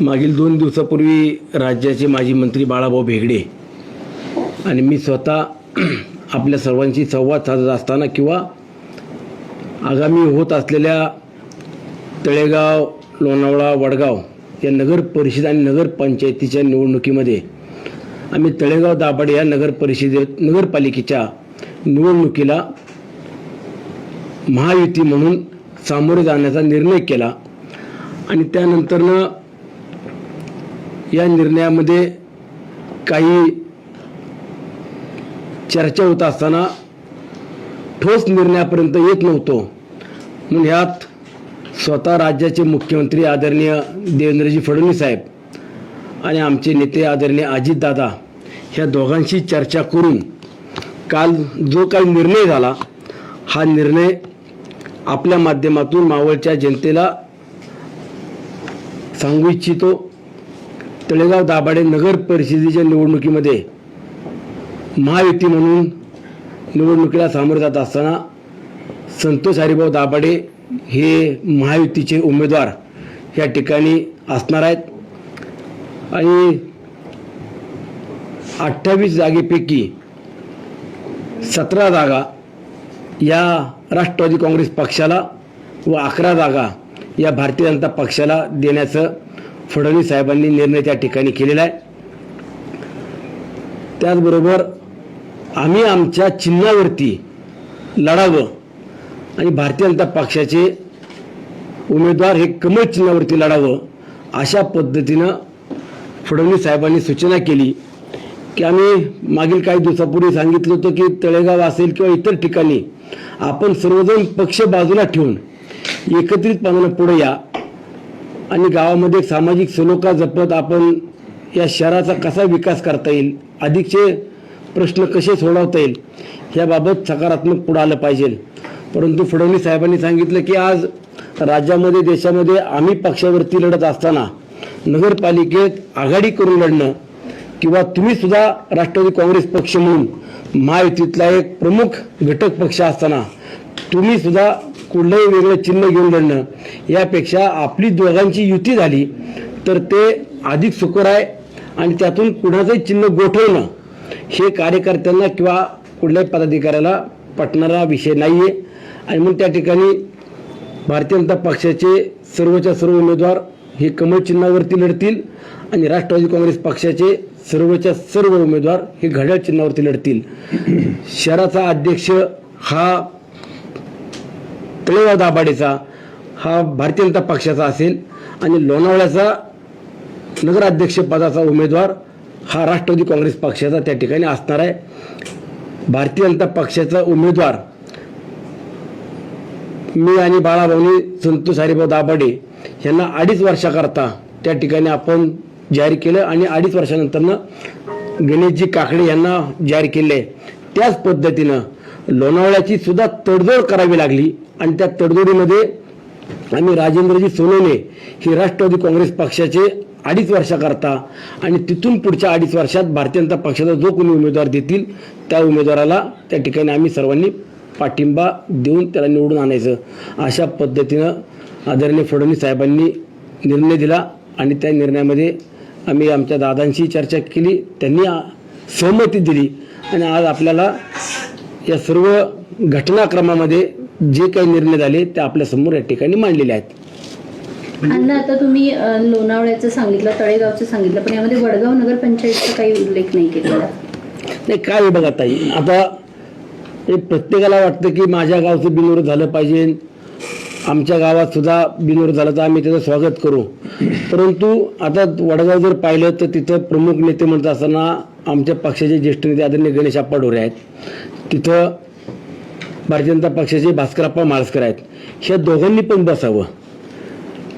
मागील दोन दिवसापूर्वी राज्याचे माजी मंत्री बाळाभाऊ भेगडे आणि मी स्वतः आपल्या सर्वांशी संवाद साधत असताना किंवा आगामी होत असलेल्या तळेगाव लोणावळा वडगाव या नगर परिषद आणि नगरपंचायतीच्या निवडणुकीमध्ये आम्ही तळेगाव दाभाडे या नगर परिषदेत नगरपालिकेच्या निवडणुकीला महायुती म्हणून सामोरे जाण्याचा निर्णय केला. आणि त्यानंतरनं या निर्णयामध्ये काही चर्चा होत असताना ठोस निर्णयापर्यंत येत नव्हतो. म्हणून ह्यात स्वतः राज्याचे मुख्यमंत्री आदरणीय देवेंद्रजी फडणवीस साहेब आणि आमचे नेते आदरणीय अजितदादा ह्या दोघांशी चर्चा करून काल जो काही निर्णय झाला हा निर्णय आपल्या माध्यमातून मावळच्या जनतेला सांगू इच्छितो. तळेगाव दाभाडे नगर परिषदेच्या निवडणुकीमध्ये महायुती म्हणून निवडणुकीला सामोरे जात असताना संतोष हरिभाऊ दाभाडे हे महायुतीचे उमेदवार या ठिकाणी असणार आहेत. आणि अठ्ठावीस जागेपैकी सतरा जागा या राष्ट्रवादी काँग्रेस पक्षाला व अकरा जागा या भारतीय जनता पक्षाला देण्याचं फडणवीस साहेबांनी निर्णय त्या ठिकाणी केलेला आहे. त्याचबरोबर आम्ही आमच्या चिन्हावरती लढावं आणि भारतीय जनता पक्षाचे उमेदवार हे कमळ चिन्हावरती लढावं अशा पद्धतीनं फडणवीस साहेबांनी सूचना केली की आम्ही मागील काही दिवसापूर्वी सांगितलं होतं की तळेगाव असेल किंवा इतर ठिकाणी आपण सर्वजण पक्ष बाजूला ठेवून एकत्रितपणानं पुढे या. आणि गावामध्ये एक सामाजिक सलोखा जपत आपण या शहराचा कसा विकास करता येईल अधिकचे प्रश्न कसे सोडवता येईल याबाबत सकारात्मक पुढं आलं पाहिजे. परंतु फडणवीस साहेबांनी सांगितलं की आज राज्यामध्ये देशामध्ये आम्ही पक्षावरती लढत असताना नगरपालिकेत आघाडी करून लढणं किंवा तुम्ही सुद्धा राष्ट्रवादी काँग्रेस पक्ष म्हणून महायुतीतला एक प्रमुख घटक पक्ष असताना तुम्ही सुद्धा कुठलंही वेगळं चिन्ह घेऊन लढणं यापेक्षा आपली दोघांची युती झाली तर ते अधिक सुकर आहे आणि त्यातून कुणाचंही चिन्ह गोठवणं हे कार्यकर्त्यांना किंवा कुठल्याही पदाधिकाऱ्याला पटणारा विषय नाही आहे आणि म्हणून त्या ठिकाणी भारतीय जनता पक्षाचे सर्वच्या सर्व उमेदवार हे कमळ चिन्हावरती लढतील आणि राष्ट्रवादी काँग्रेस पक्षाचे सर्वच्या सर्व उमेदवार हे घड्याळ चिन्हावरती लढतील. शहराचा अध्यक्ष हा तळेगाव दाभाडेचा हा भारतीय जनता पक्षाचा असेल आणि लोणावळ्याचा नगराध्यक्षपदाचा उमेदवार हा राष्ट्रवादी काँग्रेस पक्षाचा त्या ठिकाणी असणार आहे. भारतीय जनता पक्षाचा उमेदवार मी आणि बाळाभाऊनी संतोष हरिभाऊ दाभाडे यांना अडीच वर्षाकरता त्या ठिकाणी आपण जाहीर केलं आणि अडीच वर्षानंतरनं गणेशजी काकडे यांना जाहीर केले. त्याच पद्धतीनं लोणावळ्याची सुद्धा तडजोड करावी लागली आणि त्या तडजोडीमध्ये आम्ही राजेंद्रजी सोनवणे हे राष्ट्रवादी काँग्रेस पक्षाचे अडीच वर्षाकरता आणि तिथून पुढच्या अडीच वर्षात भारतीय जनता पक्षाचा जो कोणी उमेदवार देतील त्या उमेदवाराला त्या ठिकाणी आम्ही सर्वांनी पाठिंबा देऊन त्याला निवडून आणायचं अशा पद्धतीनं आदरणीय फडणवीस साहेबांनी निर्णय दिला आणि त्या निर्णयामध्ये आम्ही आमच्या दादांशी चर्चा केली त्यांनी सहमती दिली आणि आज आपल्याला या सर्व घटनाक्रमामध्ये जे काही निर्णय झाले ते आपल्यासमोर या ठिकाणी मांडलेले आहेत. अण्णा आता तुम्ही लोणावळ्याचं सांगितलं तळेगावचं सांगितलं पण यामध्ये वडगाव नगर पंचायतचा काही उल्लेख नाही केलेला. नाही काय आहे बघा ताई आता हे प्रत्येकाला वाटतं की माझ्या गावचं बिनविरोध झालं पाहिजे. आमच्या गावात सुद्धा बिनविरोध झालं तर आम्ही त्याचं स्वागत करू. परंतु आता वडगाव जर पाहिलं तर तिथं प्रमुख नेते म्हणत असताना आमच्या पक्षाचे ज्येष्ठ नेते आदरणीय गणेश आप्पा ढोरे आहेत. तिथं भारतीय जनता पक्षाचे भास्करप्पा माळसकर आहेत. ह्या दोघांनी पण बसावं.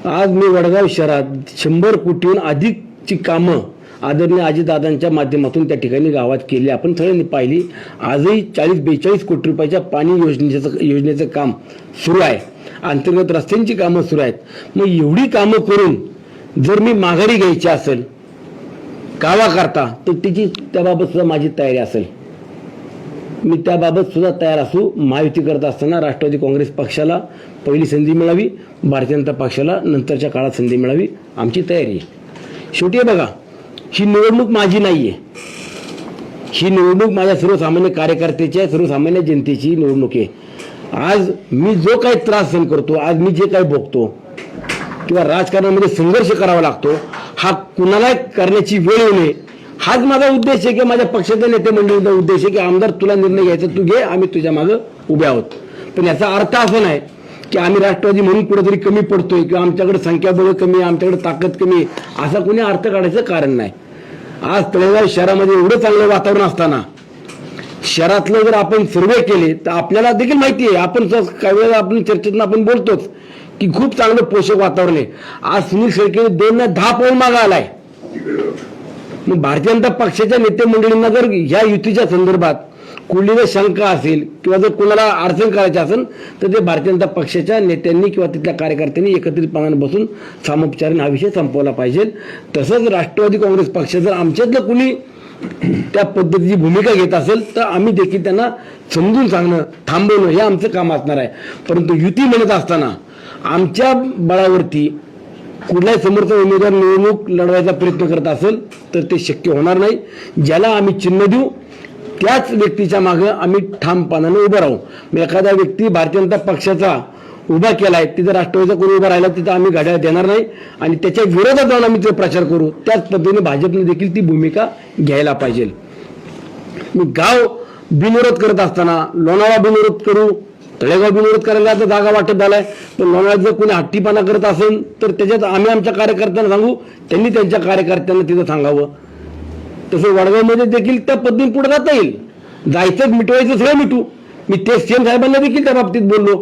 आज मी वडगाव शहरात शंभर कोटीहून अधिकची कामं आदरणीय अजितदादांच्या माध्यमातून त्या ठिकाणी गावात केली. आपण सगळ्यांनी पाहिली. आजही चाळीस बेचाळीस कोटी रुपयाच्या पाणी योजनेचं योजनेचं काम सुरू आहे. अंतर्गत रस्त्यांची कामं सुरू आहेत. मग एवढी कामं करून जर मी माघारी घ्यायची असेल गावाकरता तर तिची त्याबाबत सुद्धा माझी तयारी असेल. मी त्याबाबत सुद्धा तयार असू. महायुती करत असताना राष्ट्रवादी काँग्रेस पक्षाला पहिली संधी मिळावी भारतीय जनता पक्षाला नंतरच्या काळात संधी मिळावी आमची तयारी आहे. शेवटी बघा ही निवडणूक माझी नाही आहे ही निवडणूक माझ्या सर्वसामान्य कार्यकर्त्याची आहे सर्वसामान्य जनतेची निवडणूक आहे. आज मी जो काही त्रास सहन करतो आज मी जे काही भोगतो किंवा राजकारणामध्ये संघर्ष करावा लागतो हा कुणाला करण्याची वेळ येऊ नये. हाच माझा उद्देश आहे की माझ्या पक्षाच्या नेते मंडळीचा उद्देश आहे की आमदार तुला निर्णय घ्यायचा तू घे आम्ही तुझ्या मागं उभे आहोत. पण याचा अर्थ असा नाही की आम्ही राष्ट्रवादी म्हणून कुठेतरी कमी पडतोय किंवा आमच्याकडे संख्याबळ कमी आमच्याकडे ताकद कमी आहे असा कोणी अर्थ काढायचं कारण नाही. आज तळेगाव शहरामध्ये एवढं चांगलं वातावरण असताना शहरातलं जर आपण सर्वे केले तर आपल्याला देखील माहिती आहे आपण सहज काही वेळेला आपण चर्चेतून आपण बोलतोच की खूप चांगलं पोषक वातावरण आहे. आज सुनील शेळके दोन दहा पॉईंट मागा आलाय. मग भारतीय जनता पक्षाच्या नेते मंडळींना जर ह्या युतीच्या संदर्भात कुठली जर शंका असेल किंवा जर कोणाला अडचण करायची असेल तर ते भारतीय जनता पक्षाच्या नेत्यांनी किंवा तिथल्या कार्यकर्त्यांनी एकत्रितपणाने बसून सामोपचाराने हा विषय संपवला पाहिजे. तसंच राष्ट्रवादी काँग्रेस पक्ष जर आमच्यातलं कुणी त्या पद्धतीची भूमिका घेत असेल तर आम्ही देखील त्यांना समजून सांगणं थांबवणं हे आमचं काम असणार आहे. परंतु युती म्हणत असताना आमच्या बळावरती कुठल्याही समर्थ उमेदवार निवडणूक लढवायचा प्रयत्न करत असेल तर ते शक्य होणार नाही. ज्याला आम्ही चिन्ह देऊ त्याच व्यक्तीच्या मागं आम्ही ठामपणाने उभं राहू. मग एखादा व्यक्ती भारतीय जनता पक्षाचा उभा केलाय तिथं राष्ट्रवादीचा कोणी उभा राहिला तिथं आम्ही घड्याळ देणार नाही. आणि त्याच्या विरोधात जाऊन आम्ही ते प्रचार करू. त्याच पद्धतीने भाजपने देखील ती भूमिका घ्यायला पाहिजे. मी गाव बिनविरोध करत असताना लोणावळा बिनविरोध करू तळेगाव बिनविरोध करायला आता जागा वाटप झालाय. पण लोणावळ्यात जर कोणी हट्टीपणा करत असेल तर त्याच्यात आम्ही आमच्या कार्यकर्त्यांना सांगू त्यांनी त्यांच्या कार्यकर्त्यांना तिथं सांगावं. तसं वडगावमध्ये देखील त्या पद्धतीने पुढे जाता येईल. जायचं मिटवायचं सगळं मिटू. मी ते सीएम साहेबांना देखील त्या बाबतीत बोललो.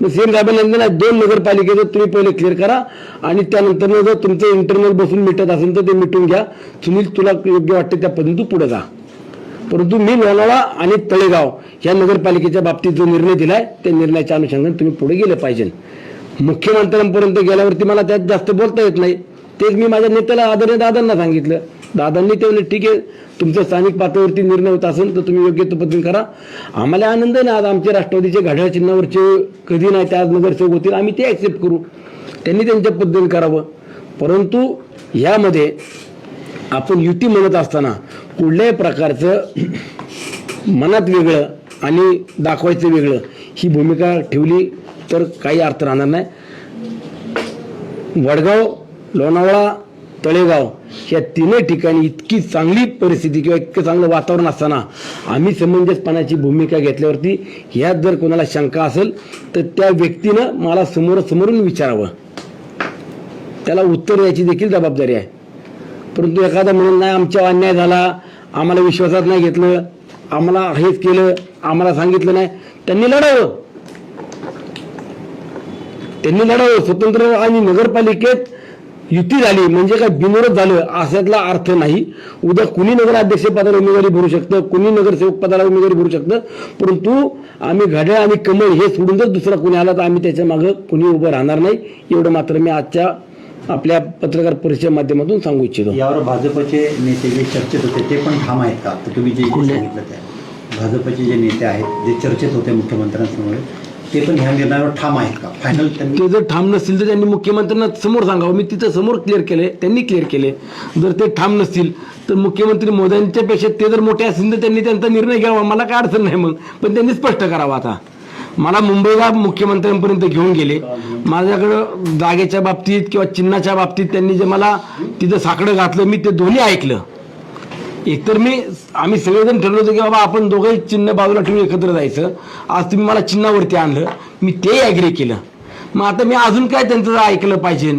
मग सीएम साहेबांना नाही दोन नगरपालिकेचं तुम्ही पहिले क्लिअर करा आणि त्यानंतर जर तुमचं इंटरनल बसून मिटत असेल तर ते मिटून घ्या. सुनील तुला योग्य वाटते त्या पद्धतीने तू पुढे जा. परंतु मी लोणावळा आणि तळेगाव या नगरपालिकेच्या बाबतीत जो निर्णय दिलाय त्या निर्णयाच्या अनुषंगाने तुम्ही पुढे गेले पाहिजे. मुख्यमंत्र्यांपर्यंत गेल्यावरती मला त्यात जास्त बोलता येत नाही. तेच मी माझ्या नेत्याला आदरणीय दादांना सांगितलं. दादांनी ते म्हणले ठीक आहे तुमचं स्थानिक पातळीवरती निर्णय होत असेल तर तुम्ही योग्य तो पद्धतीने करा. आम्हाला आनंद आहे ना आज आमचे राष्ट्रवादीचे घड्याळ चिन्हावरचे कधी नाही त्या आज नगरसेवक होतील आम्ही ते ॲक्सेप्ट करू. त्यांनी त्यांच्या पद्धतीने करावं. परंतु यामध्ये आपण युती म्हणत असताना कुठल्याही प्रकारचं मनात वेगळं आणि दाखवायचं वेगळं ही भूमिका ठेवली तर काही अर्थ राहणार नाही. वडगाव लोणावळा तळेगाव या तिन्ही ठिकाणी इतकी चांगली परिस्थिती किंवा इतकं चांगलं वातावरण असताना आम्ही समंजसपणाची भूमिका घेतल्यावरती ह्यात जर कोणाला शंका असेल तर त्या व्यक्तीनं मला समोरासमोरून विचारावं. त्याला उत्तर द्यायची देखील जबाबदारी आहे. परंतु एखादा म्हणून नाही आमच्यावर अन्याय झाला आम्हाला विश्वासात नाही घेतलं आम्हाला हेच केलं आम्हाला सांगितलं नाही. त्यांनी लढावं. त्यांनी लढावं. स्वतंत्र आणि नगरपालिकेत युती झाली म्हणजे काय बिनविरोध झालं अशातला अर्थ नाही. उद्या कुणी नगराध्यक्ष पदाला उमेदवारी भरू शकतं कुणी नगरसेवक पदाला उमेदवारी भरू शकतं परंतु आम्ही घड्याळ आणि कमळ हे सोडून जर दुसरा कुणी आला तर आम्ही त्याच्या मागं कुणी उभं राहणार नाही. एवढं मात्र मी आजच्या आपल्या पत्रकार परिषदेच्या माध्यमातून सांगू इच्छितो. यावर भाजपचे नेते जे चर्चेत होते ते पण ठाम आहेत का? तर तुम्ही जे सांगितलं ते. भाजपचे जे नेते आहेत जे चर्चेत होते मुख्यमंत्र्यांसमोर ते पण ह्या निर्णयावर ठाम आहेत का? फायनल ते जर ठाम नसतील तर त्यांनी मुख्यमंत्र्यांना समोर सांगावं. मी तिथं समोर क्लिअर केले त्यांनी क्लिअर केले जर ते ठाम नसतील तर मुख्यमंत्री मोदींच्या पेक्षा ते जर मोठे असतील तर त्यांनी त्यांचा निर्णय घ्यावा. मला काय अडचण नाही मग. पण त्यांनी स्पष्ट करावं आता. मला मुंबईला मुख्यमंत्र्यांपर्यंत घेऊन गेले. माझ्याकडं जागेच्या बाबतीत किंवा चिन्हाच्या बाबतीत त्यांनी जे मला तिथं साकडं घातलं मी ते दोन्ही ऐकलं. एकतर मी आम्ही सगळेजण ठरलो होतो की बाबा आपण दोघंही चिन्ह बाजूला ठेवून एकत्र जायचं. आज तुम्ही मला चिन्हावरती आणलं. मी ते ॲग्री केलं. मग आता मी अजून काय त्यांचं ऐकलं पाहिजे?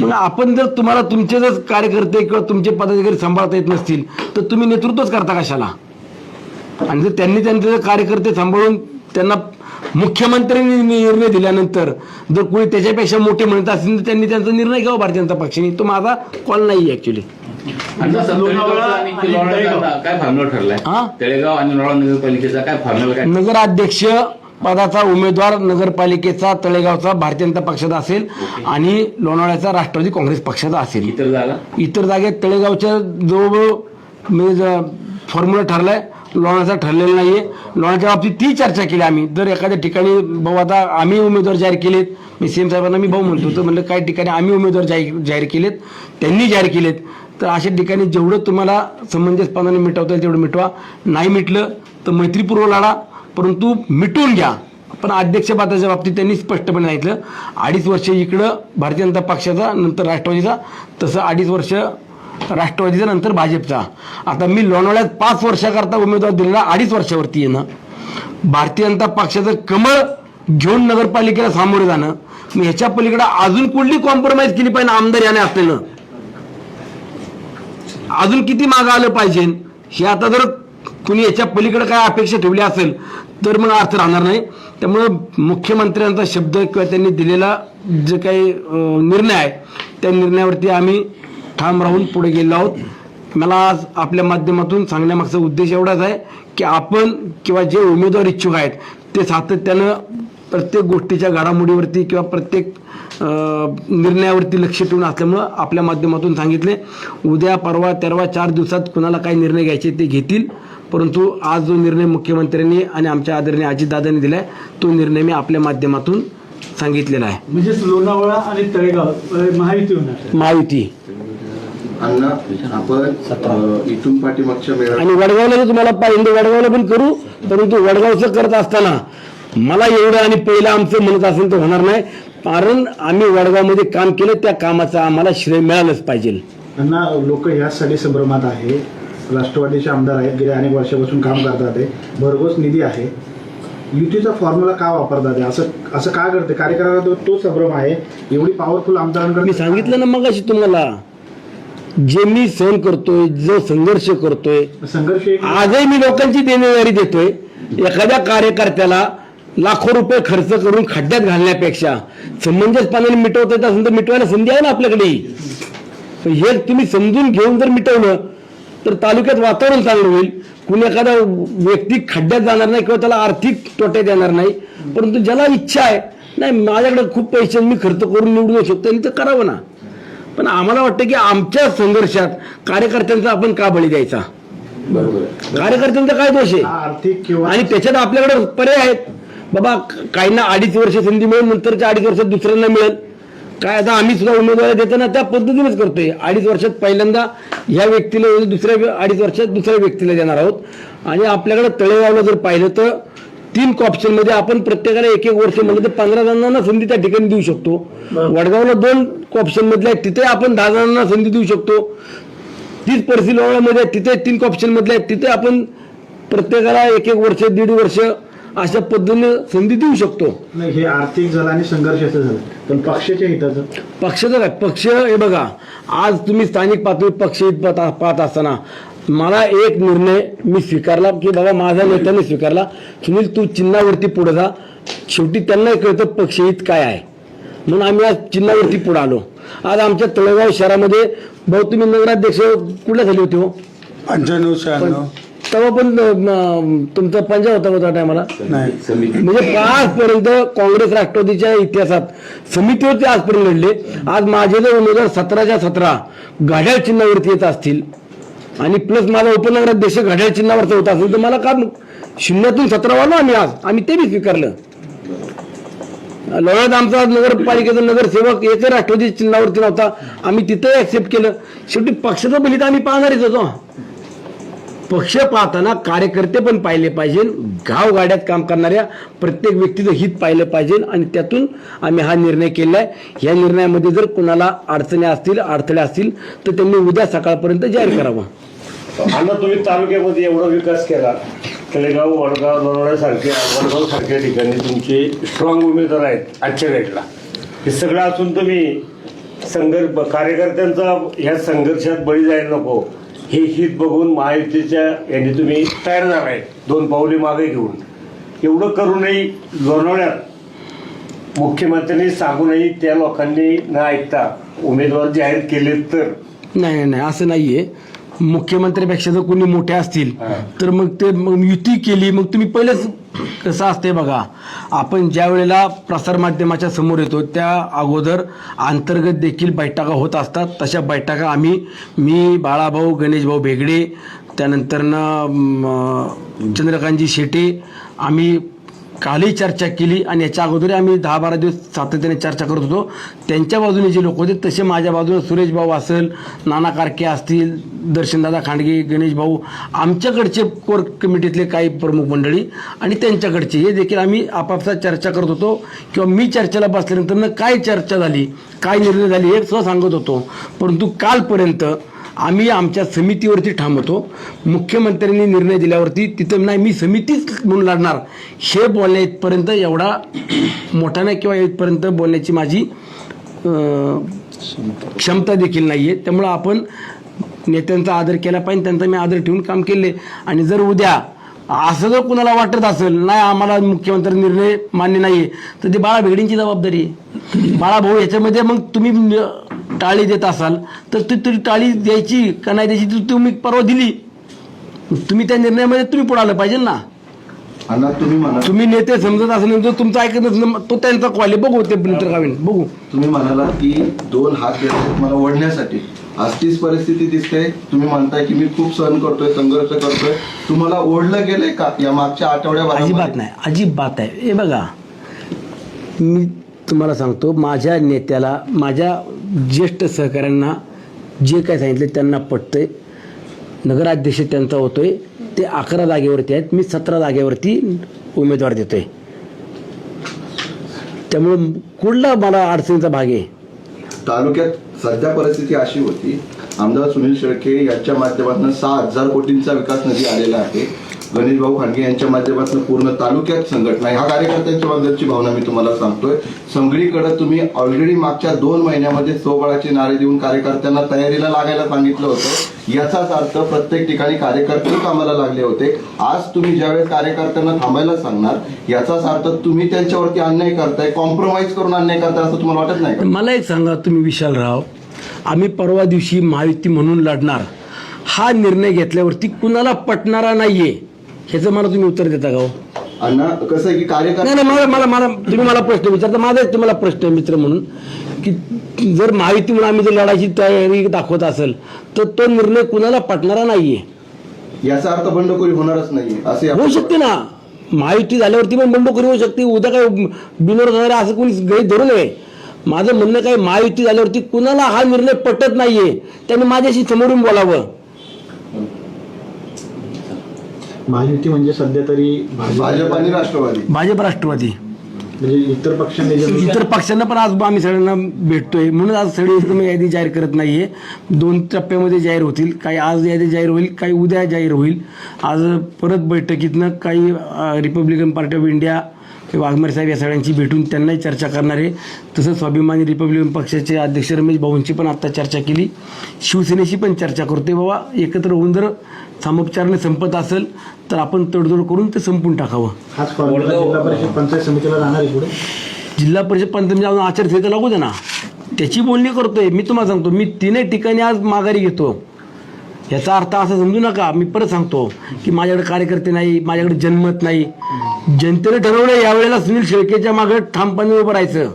मग आपण जर तुम्हाला तुमचे जर कार्यकर्ते किंवा तुमचे पदाधिकारी सांभाळता येत नसतील तर तुम्ही नेतृत्वच करता कशाला? आणि जर त्यांनी त्यांचे जर कार्यकर्ते सांभाळून त्यांना मुख्यमंत्र्यांनी निर्णय दिल्यानंतर जर कोणी त्याच्यापेक्षा मोठे म्हणत असतील तर त्यांनी त्यांचा निर्णय घ्यावा भारतीय जनता पक्षाने. तो माझा कॉल नाही ऍक्च्युली आणि जसं लोणावळा तळेगावचा आणि आणि लोणावळ्याचा तळेगाव. काय फॉर्म्युला ठरलाय? हा? तळेगाव आणि लोणावळा नगरपालिकेचा काय फॉर्म्युला काय? नगराध्यक्ष पदाचा उमेदवार नगरपालिकेचा तळेगावचा भारतीय जनता पक्षाचा असेल आणि लोणावळ्याचा राष्ट्रवादी काँग्रेस पक्षाचा असेल. इतर जागा? इतर जागेत तळेगावच्या जवळजवळ म्हणजे फॉर्म्युला ठरलाय. लोणाचा ठरलेला आहे लोणाच्या बाबतीत ती चर्चा केली आम्ही. जर एखाद्या ठिकाणी भाऊ आता आम्ही उमेदवार जाहीर केलेत. मी सीएम साहेबांना मी भाऊ म्हणतो तर म्हणलं काही ठिकाणी आम्ही उमेदवार जाहीर जाहीर केलेत. त्यांनी जाहीर केलेत. तर अशा ठिकाणी जेवढं तुम्हाला समंजसपणाने मिटवता येईल तेवढं मिटवा. नाही मिटलं तर मैत्रीपूर्व लढा परंतु मिटवून घ्या. पण अध्यक्षपदाच्या बाबतीत त्यांनी स्पष्टपणे सांगितलं अडीच वर्ष इकडं भारतीय जनता पक्षाचा नंतर राष्ट्रवादीचा तसं अडीच वर्ष राष्ट्रवादीचा नंतर भाजपचा. आता मी लोणावळ्यात पाच वर्षाकरता उमेदवार दिलेला अडीच वर्षावरती येणं. भारतीय जनता पक्षाचं कमळ घेऊन नगरपालिकेला सामोरे जाणं. मी ह्याच्या पलीकडे अजून कुठली कॉम्प्रोमाइज केली पाहिजे आमदार याने असलेलं अजून किती मागं आलं पाहिजे? हे आता जर कुणी याच्या पलीकडे काय अपेक्षा ठेवली असेल तर मग अर्थ राहणार नाही. त्यामुळं मुख्यमंत्र्यांचा शब्द किंवा त्यांनी दिलेला जे काही निर्णय आहे त्या निर्णयावरती आम्ही ठाम राहून पुढे गेलो आहोत. मला आज आपल्या माध्यमातून सांगण्यामागचा उद्देश एवढाच आहे की आपण किंवा जे उमेदवार इच्छुक आहेत ते सातत्यानं प्रत्येक गोष्टीच्या घडामोडीवरती किंवा प्रत्येक निर्णयावरती लक्ष ठेवून असल्यामुळं आपल्या माध्यमातून सांगितले. उद्या परवा तेरवा चार दिवसात कुणाला काही निर्णय घ्यायचे ते घेतील. परंतु आज जो निर्णय मुख्यमंत्र्यांनी आणि आमच्या आदरणीय अजितदादांनी दिलाय तो निर्णय मी आपल्या माध्यमातून सांगितलेला आहे. म्हणजेच लोणावळा आणि तळेगाव महायुती होणार. आहे. महायुती. अण्णा आपण अ, इथून पाठीमागच्या मेळा आणि वडगावला तुम्हाला पाहिजे वडगावला पण करू परंतु वडगावचं करत असताना मला एवढं आणि पहिलं आमचं म्हणत असेल तर होणार नाही. कारण आम्ही वडगावमध्ये काम केलं त्या कामाचं आम्हाला श्रेय मिळालंच पाहिजे. त्यांना लोक याचसाठी संभ्रमात आहे. राष्ट्रवादीचे आमदार आहेत गेल्या अनेक वर्षापासून काम करतात भरघोस निधी आहे. युतीचा फॉर्म्युला का वापरतात? असं असं का करते कार्यकर्त्याला तो संभ्रम आहे. एवढी पॉवरफुल आमदारांकडे मी सांगितलं ना मग तुम्हाला. जे मी सहन करतोय जो संघर्ष करतोय संघर्ष एक आजही मी लोकांची देणेदारी देतोय. एखाद्या कार्यकर्त्याला लाखो रुपये खर्च करून खड्ड्यात घालण्यापेक्षा समंजसपणाने मिटवता येत असेल तर मिटवायला संधी आहे ना आपल्याकडे? पण हे तुम्ही समजून घेऊन जर मिटवलं तर तालुक्यात वातावरण चांगलं होईल. कुणी एखादा व्यक्ती खड्ड्यात जाणार नाही किंवा त्याला आर्थिक तोट्यात येणार नाही परंतु ज्याला इच्छा आहे नाही माझ्याकडे खूप पैसे आहेत, मी खर्च करून निवडून येऊ शकतो आणि ते करावं ना. पण आम्हाला वाटतं की आमच्या संघर्षात कार्यकर्त्यांचा आपण का बळी द्यायचा? कार्यकर्त्यांचा काय दोष आहे? आर्थिक किंवा आणि त्याच्यात आपल्याकडे पर्याय आहेत. बाबा काहींना अडीच वर्ष संधी मिळेल नंतरच्या अडीच वर्षात दुसऱ्यांना मिळेल. काय आता आम्ही सुद्धा उमेदवारी देताना त्या पद्धतीनेच करतोय. अडीच वर्षात पहिल्यांदा ह्या व्यक्तीला दुसऱ्या अडीच वर्षात दुसऱ्या व्यक्तीला देणार आहोत. आणि आपल्याकडे तळेगावला जर पाहिलं तर तीन ऑप्शनमध्ये आपण प्रत्येकाला एक एक वर्ष म्हणलं तर पंधरा जणांना संधी त्या ठिकाणी देऊ शकतो. वडगावला दोन ऑप्शन मधले आहेत तिथे आपण दहा जणांना संधी देऊ शकतो. तीच परिस्थिती लोणावळ्यामध्ये आहे, तिथे तीन ऑप्शन मधले आहेत तिथे आपण प्रत्येकाला एक एक वर्ष दीड वर्ष अशा पद्धतीने संधी देऊ शकतो. नाही, हे आर्थिक झालं आणि संघर्षाचं झालं. पण पक्षाच्या हिताचं? पक्षाचं काय पक्ष हे बघा आज तुम्ही स्थानिक पातळीवर पक्ष हित पाहत पाहत असताना मला एक निर्णय मी स्वीकारला की बाबा माझा नेत्याने स्वीकारला. सुनील तू चिन्हावरती पुढे जा. शेवटी त्यांनाही कळतं पक्षहित काय आहे. म्हणून आम्ही आज चिन्हावरती पुढे आलो. आज आमच्या तळेगाव शहरामध्ये भाऊ तुम्ही नगराध्यक्ष कुठल्या झाले होते हो? पंच्याण्णव शहाण्णव. तेव्हा पण तुमचा पंजा होता होता टायमाला? नाही. समिती. म्हणजे आजपर्यंत काँग्रेस राष्ट्रवादीच्या इतिहासात समितीवरती आजपर्यंत लढले. आज माझे जर उमेदवार सतराच्या सतरा घड्याळ चिन्हावरती येत असतील आणि प्लस माझा उपनगरात देश घड्याळ चिन्हावरचा होता असेल तर मला का शून्यातून सतरा वालो आम्ही आज. आम्ही ते बी स्वीकारलं. लोणात आमचा नगरपालिकेचा नगरसेवक एकही राष्ट्रवादी चिन्हावरती नव्हता. आम्ही तिथे ऍक्सेप्ट केलं. शेवटी पक्षाचं बलिदान आम्ही पाहणारच होतो. पक्ष पाहताना कार्यकर्ते पण पाहिले पाहिजे. गावगाड्यात काम करणाऱ्या प्रत्येक व्यक्तीचं हित पाहिलं पाहिजे आणि त्यातून आम्ही हा निर्णय केला आहे. या निर्णयामध्ये जर कुणाला अडचणी असतील अडथळे असतील तर त्यांनी उद्या सकाळपर्यंत जाहीर करावं. आता तुम्ही तालुक्यामध्ये एवढा विकास केला. तळेगाव वडगाव लोणावळ्यासारखे वडगाव सारख्या ठिकाणी तुमचे स्ट्रॉंग उमेदवार आहेत आजच्या डेटला हे सगळं असून तुम्ही संघर्ष कार्यकर्त्यांचा ह्या संघर्षात बळी जायला नको. हे हित बघून महायुतीच्या यांनी तुम्ही तयार झालाय दोन पावले मागे घेऊन. एवढं करूनही लोणावळ्यात मुख्यमंत्र्यांनी सांगूनही त्या लोकांनी न ऐकता उमेदवार जाहीर केले तर. नाही नाही नाही असं नाहीये. मुख्यमंत्र्यापेक्षा जर कोणी मोठे असतील तर मग ते मग युती केली मग तुम्ही पहिलेच कसं असते बघा. आपण ज्या वेळेला प्रसारमाध्यमाच्या समोर येतो त्या अगोदर अंतर्गत देखील बैठका होत असतात. तशा बैठका आम्ही मी बाळाभाऊ गणेशभाऊ बेगडे त्यानंतरनं चंद्रकांतजी शेटे आम्ही कालही चर्चा केली आणि याच्या अगोदरही आम्ही दहा बारा दिवस सातत्याने चर्चा करत होतो. त्यांच्या बाजूने जे लोक होते तसे माझ्या बाजूने सुरेश भाऊ असेल नाना कारके असतील दर्शनदादा खांडगे गणेश भाऊ आमच्याकडचे कोर कमिटीतले काही प्रमुख मंडळी आणि त्यांच्याकडचे. हे देखील आम्ही आपापसात चर्चा करत होतो किंवा मी चर्चेला बसल्यानंतर काय चर्चा झाली काय निर्णय झाले हे सुद्धा सांगत होतो. परंतु कालपर्यंत आम्ही आमच्या समितीवरती ठाम होतो मुख्यमंत्र्यांनी निर्णय दिल्यावरती तिथं नाही मी समितीच म्हणून लढणार. हे बोलण्या इथपर्यंत एवढा मोठा नाही किंवा इथपर्यंत बोलण्याची माझी क्षमता देखील नाही आहे त्यामुळं आपण नेत्यांचा आदर केला पाहिजे त्यांचा मी आदर ठेवून काम केले. आणि जर उद्या असं जर कुणाला वाटत असेल नाही आम्हाला मुख्यमंत्री निर्णय मान्य नाही आहे तर ते बाळा भेगडींची जबाबदारी आहे. बाळा भाऊ याच्यामध्ये मग तुम्ही टाळी देत असाल तर ती तरी टाळी द्यायची का नाही द्यायची ती तुम्ही परवा दिली. तुम्ही त्या निर्णयामध्ये तुम्ही पुढे आलं पाहिजे ना. अण्णा तुम्ही म्हणा तुम्ही नेते समजत असेल तुमचं ऐकत नसेल तो त्यांचा कॉल आहे. बघू ते नंतर गावीन बघू. तुम्ही म्हणाला की दोन हात देतात मला ओढण्यासाठी. आज तीच परिस्थिती दिसते. तुम्ही म्हणताय की मी खूप सहन करतोय संघर्ष करतोय. तुम्हाला ओढलं गेलंय का या मागच्या आठवड्याभरामध्ये? अजिबात नाही अजिबात आहे हे बघा मी तुम्हाला सांगतो माझ्या नेत्याला माझ्या ज्येष्ठ सहकाऱ्यांना जे काय सांगितलं त्यांना पटतंय. नगराध्यक्ष त्यांचा होतोय. ते अकरा जागेवरती आहेत. मी सतरा जागेवरती उमेदवार देतोय. त्यामुळं कुठला मला अडचणीचा भाग आहे? तालुक्यात सध्या परिस्थिती अशी होती. आमदार सुनील शेळके यांच्या माध्यमातून सहा हजार कोटींचा विकास निधी आलेला आहे. गणेश भाऊ खांडगे यांच्या माध्यमातून पूर्ण तालुक्यात संघटना ह्या कार्यकर्त्यांच्या बद्दलची भावना मी तुम्हाला सांगतोय. सगळीकडे तुम्ही ऑलरेडी मागच्या दोन महिन्यामध्ये स्वबळाचे नारे देऊन कार्यकर्त्यांना तयारीला लागायला सांगितलं होतं. याचाच अर्थ प्रत्येक ठिकाणी कार्यकर्ते कामाला लागले होते. आज तुम्ही ज्यावेळेस कार्यकर्त्यांना थांबायला सांगणार याचाच अर्थ तुम्ही त्यांच्यावरती अन्याय करताय कॉम्प्रोमाइज करून अन्याय करताय असं तुम्हाला वाटत नाही मला एक सांगा तुम्ही विशालराव. आम्ही परवा दिवशी महायुती म्हणून लढणार. हा निर्णय घेतल्यावरती कुणाला पटणारा नाहीये. ह्याचं मला तुम्ही उत्तर देता का हो? अण्णा कसं आहे की नाही कार्यकर्ते नाही मला मला मला तुम्ही मला प्रश्न विचारता. माझा एक तुम्हाला प्रश्न आहे मित्र म्हणून की जर महायुती म्हणून आम्ही जर लढायची तयारी दाखवत असेल तर तो निर्णय कुणाला पटणारा नाहीये. याचा अर्थ बंडखोरी होणारच नाही असे होऊ शकते ना. महायुती झाल्यावरती पण बंडखोरी होऊ शकते. उद्या काय बिनोड होणार असं कोणी गैर धरू नये. माझं म्हणणं काय महायुती झाल्यावरती कुणाला हा निर्णय पटत नाहीये त्यांनी माझ्याशी समोरून बोलावं. महायुती म्हणजे सध्या तरी भाजप आणि राष्ट्रवादी. भाजप राष्ट्रवादी. म्हणजे इतर पक्षांनी इतर पक्षांना पण आज आम्ही सगळ्यांना भेटतोय. म्हणून आज सगळी यादी जाहीर करत नाहीये. दोन टप्प्यामध्ये जाहीर होतील. काही आज यादी जाहीर होईल काही उद्या जाहीर होईल. आज परत बैठकीतनं काही Republican Party of India Waghmare साहेब या सगळ्यांची भेटून त्यांनाही चर्चा करणार आहे तसंच स्वाभिमानी रिपब्लिकन पक्षाचे अध्यक्ष रमेश भाऊंची पण आता चर्चा केली. शिवसेनेशी पण चर्चा करतोय बाबा एकत्र होऊन जर सामोपचाराने संपत असेल तर आपण तडजोड करून ते संपून टाकावं. हाच फॉर्म्युला जिल्हा परिषद पंचायत समितीला जाणार आहे पुढे. जिल्हा परिषद पंतप्रधान अजून आचारसंहिता लागू दे ना त्याची बोलणी करतोय. मी तुम्हाला सांगतो मी तीनही ठिकाणी आज माघारी घेतो. याचा अर्थ असा समजू नका मी परत सांगतो की माझ्याकडे कार्यकर्ते नाही माझ्याकडे जनमत नाही. जनतेने ठरवलं यावेळेला सुनील शेळकेच्या मागे ठामपणे उभं राहायचं.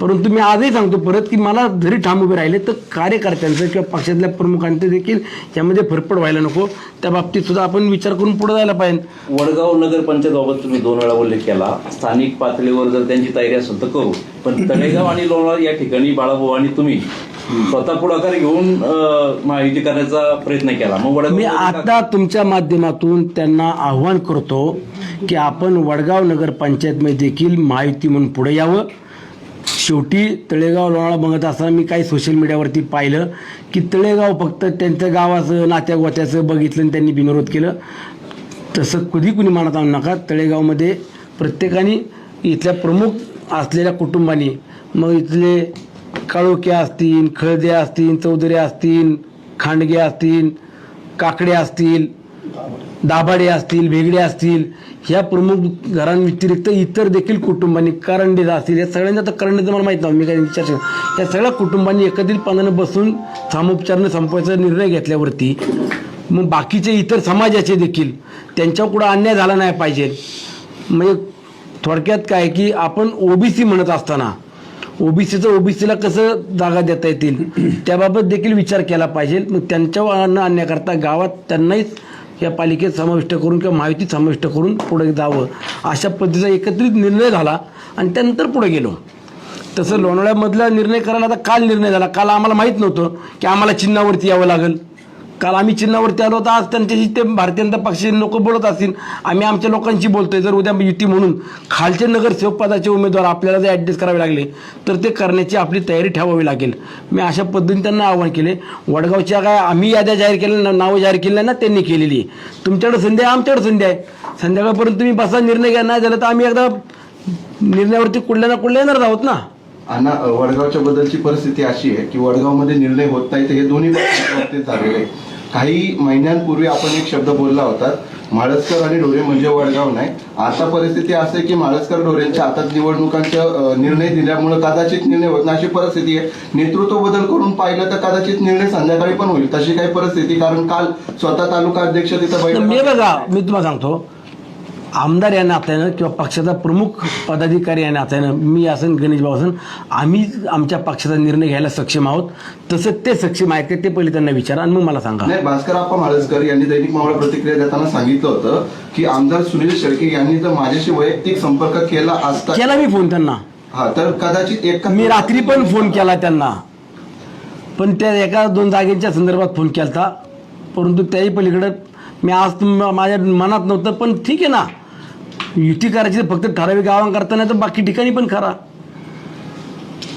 परंतु मी आजही सांगतो परत की मला जरी ठाम उभे राहिले तर कार्यकर्त्यांचं किंवा पक्षातल्या प्रमुखांचं देखील यामध्ये फरफड व्हायला नको. त्या बाबतीत सुद्धा आपण विचार करून पुढे जायला पाहिजे. वडगाव नगरपंचायतबाबत तुम्ही दोन वेळा उल्लेख केला. स्थानिक पातळीवर जर त्यांची तयारी असेल तर करू. पण तळेगाव आणि लोणार या ठिकाणी बाळाभाऊ आणि तुम्ही स्वतः पुढाकार घेऊन अं, महायुती करण्याचा प्रयत्न केला. मग मी आता तुमच्या माध्यमातून त्यांना आव्हान करतो की आपण वडगाव नगरपंचायतमध्ये देखील महायुती म्हणून पुढे यावं. शेवटी तळेगाव लोणाळा बघत असताना मी काही सोशल मीडियावरती पाहिलं की तळेगाव फक्त त्यांच्या गावाचं नात्या गोत्याचं बघितलं आणि त्यांनी बिनविरोध केलं. तसं कधी कुणी मनात आणू नका. तळेगावमध्ये प्रत्येकाने इथल्या प्रमुख असलेल्या कुटुंबांनी मग इथले काळोखे असतील खळदे असतील चौधरी असतील खांडगे असतील काकडे असतील दाभाडे असतील भेगडे असतील ह्या प्रमुख घरांव्यतिरिक्त इतर देखील कुटुंबांनी करंडे असतील या सगळ्यांना तर करंडे मला माहीत नाही मी काही विचार या सगळ्या कुटुंबांनी एकत्रितपणाने बसून सामोपचाराने संपवायचा निर्णय घेतल्यावरती मग बाकीचे इतर समाजाचे देखील त्यांच्यावर कुठं अन्याय झाला नाही पाहिजे. म्हणजे थोडक्यात काय की आपण ओबीसी म्हणत असताना ओबीसीचं ओबीसीला कसं जागा देता येतील? त्याबाबत देखील विचार केला पाहिजे. मग त्यांच्यावर न आणण्याकरता गावात त्यांनाहीच या पालिकेत समाविष्ट करून किंवा माहिती समाविष्ट करून पुढे जावं अशा पद्धतीचा एकत्रित निर्णय झाला आणि त्यानंतर पुढे गेलो. तसं लोणावळ्यामधला निर्णय करायला आता काल निर्णय झाला. काल आम्हाला माहीत नव्हतं की आम्हाला चिन्हावरती यावं लागेल. काल आम्ही चिन्हावरती आलो होतो आज त्यांच्याशी ते भारतीय जनता पक्षाचे लोक बोलत असतील. आम्ही आमच्या लोकांशी बोलतोय जर उद्या युती म्हणून खालचे नगरसेवक पदाचे उमेदवार आपल्याला जर ॲडजस्ट करावे लागले तर ते करण्याची आपली तयारी ठेवावी लागेल. मी अशा पद्धतीने त्यांना आवाहन केले. वडगावच्या काय आम्ही याद्या जाहीर केल्या नावं जाहीर केल्या ना त्यांनी केलेली. आहे तुमच्याकडे संधी आहे आमच्याकडे संधी आहे. संध्याकाळपर्यंत तुम्ही बसा निर्णय घ्या नाही झाला तर आम्ही एकदा निर्णयावरती कुठल्या ना कुठल्या येणार आहोत ना? अण्णा वडगावच्या बद्दलची परिस्थिती अशी आहे की वडगावमध्ये निर्णय होत नाही तर हे दोन्ही झालेले आहे काही महिन्यांपूर्वी आपण एक शब्द बोलला होता माळसकर आणि ढोरे म्हणजे वडगाव नाही. आता परिस्थिती असं की माळसकर ढोरेंच्या हातात निवडणुकांचा निर्णय दिल्यामुळे कदाचित निर्णय होत नाही अशी परिस्थिती आहे. नेतृत्व बदल करून पाहिलं तर कदाचित निर्णय संध्याकाळी पण होईल तशी काही परिस्थिती कारण काल स्वतः तालुका अध्यक्ष तिथं मी बघा मी तुम्हाला सांगतो. आमदार या नात्यानं किंवा पक्षाचा प्रमुख पदाधिकारी या नात्यानं मी असन गणेश भाऊ असन आम्ही आमच्या पक्षाचा निर्णय घ्यायला सक्षम आहोत. तसं ते सक्षम आहेत का ते पहिले त्यांना विचारा आणि मग मला सांगा. नाही भास्कर आप्पा माळसकर यांनी दैनिक मावळा प्रतिक्रिया देताना सांगितलं होतं की आमदार सुनील शेळके यांनी जर माझ्याशी वैयक्तिक संपर्क केला असता केला मी फोन त्यांना. हा तर कदाचित एक मी रात्री पण फोन केला त्यांना. पण त्या एका दोन जागेच्या संदर्भात फोन केला परंतु त्याही पलीकडे मी आज माझ्या मनात नव्हतं पण ठीक आहे ना. युती करायची तर फक्त ठराविक गावांकरता नाही तर बाकी ठिकाणी पण करा.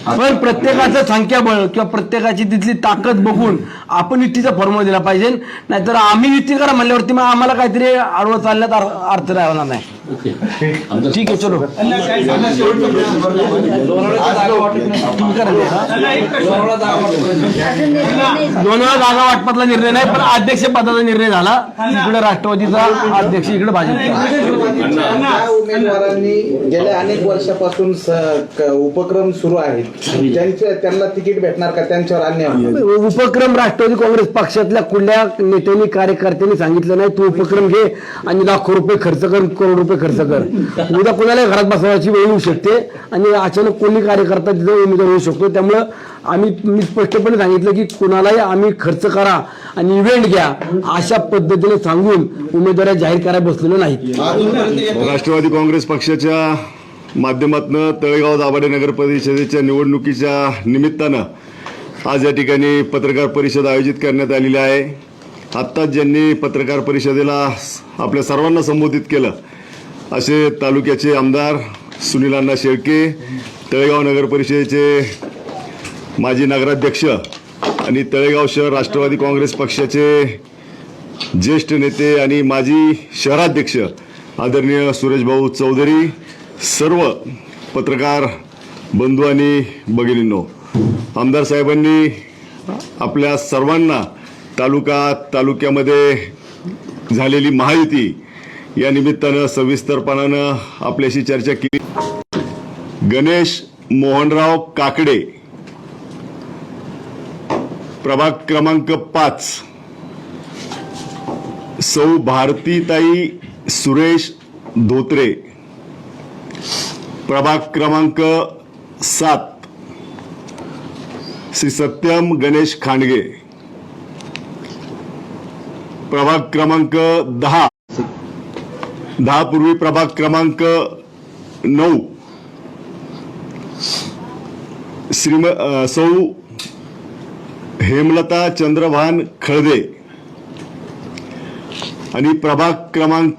पण प्रत्येकाचं संख्याबळ किंवा प्रत्येकाची तिथली ताकद बघून आपण युतीचा फॉर्म्युला दिला पाहिजे. नाहीतर आम्ही युती करा म्हणल्यावरती मग आम्हाला काहीतरी आडवं चालण्यात अर्थ राहणार नाही. ओके. ठीक आहे चलो. तुम्ही करा ते? अजून निर्णय नाही दोन वेळा जागा वाटपातला निर्णय नाही पण अध्यक्ष पदाचा निर्णय झाला. इकडे राष्ट्रवादीचा अध्यक्ष इकडे भाजपचा. उमेदवारांनी गेल्या अनेक वर्षापासून उपक्रम सुरू आहेत. त्यांचे त्यांना तिकीट भेटणार का? त्यांच्यावर अन्याय. उपक्रम राष्ट्रवादी काँग्रेस पक्षातल्या कुठल्या नेत्यांनी कार्यकर्त्यांनी सांगितलं नाही तू उपक्रम घे आणि लाखो रुपये खर्च कर करोड रुपये खर्च कर. उद्या कुणाला घरात बसवायची वेळ येऊ शकते आणि अचानक कोणी कार्यकर्ता तिथं उमेदवार होऊ शकतो. त्यामुळं आम्ही मी स्पष्टपणे सांगितलं की कुणालाही आम्ही खर्च करा आणि इव्हेंट घ्या अशा पद्धतीने सांगून उमेदवार जाहीर करायला बसलेलो नाही. राष्ट्रवादी काँग्रेस पक्षाच्या माध्यमातनं तळेगाव दाभाडे नगर परिषदेच्या निवडणुकीच्या निमित्तानं आज या ठिकाणी पत्रकार परिषद आयोजित करण्यात आलेली आहे. आत्ताच ज्यांनी पत्रकार परिषदेला आपल्या सर्वांना संबोधित केलं असे तालुक्याचे आमदार सुनील अण्णा शेळके तळेगाव नगर परिषदेचे माजी नगराध्यक्ष आणि तळेगाव शहर राष्ट्रवादी काँग्रेस पक्षाचे ज्येष्ठ नेते आणि माजी शहराध्यक्ष आदरणीय सुरेशभाऊ चौधरी सर्व पत्रकार बंधू आणि भगिनींनो आमदार साहेबांनी आपल्या सर्वांना तालुका तालुक्यामध्ये झालेली महायुती या निमित्तानं सविस्तरपणानं आपल्याशी चर्चा केली. गणेश मोहनराव काकडे. प्रभाग क्रमांक पाच. सौ भारतीताई सुरेश धोत्रे. प्रभाग क्रमांक सात. श्री सत्यम गणेश खांडगे. प्रभाग क्रमांक दहा. दहा पूर्वी प्रभाग क्रमांक नऊ. श्रीम सौ हेमलता चंद्रभान खळदे आणि प्रभाग क्रमांक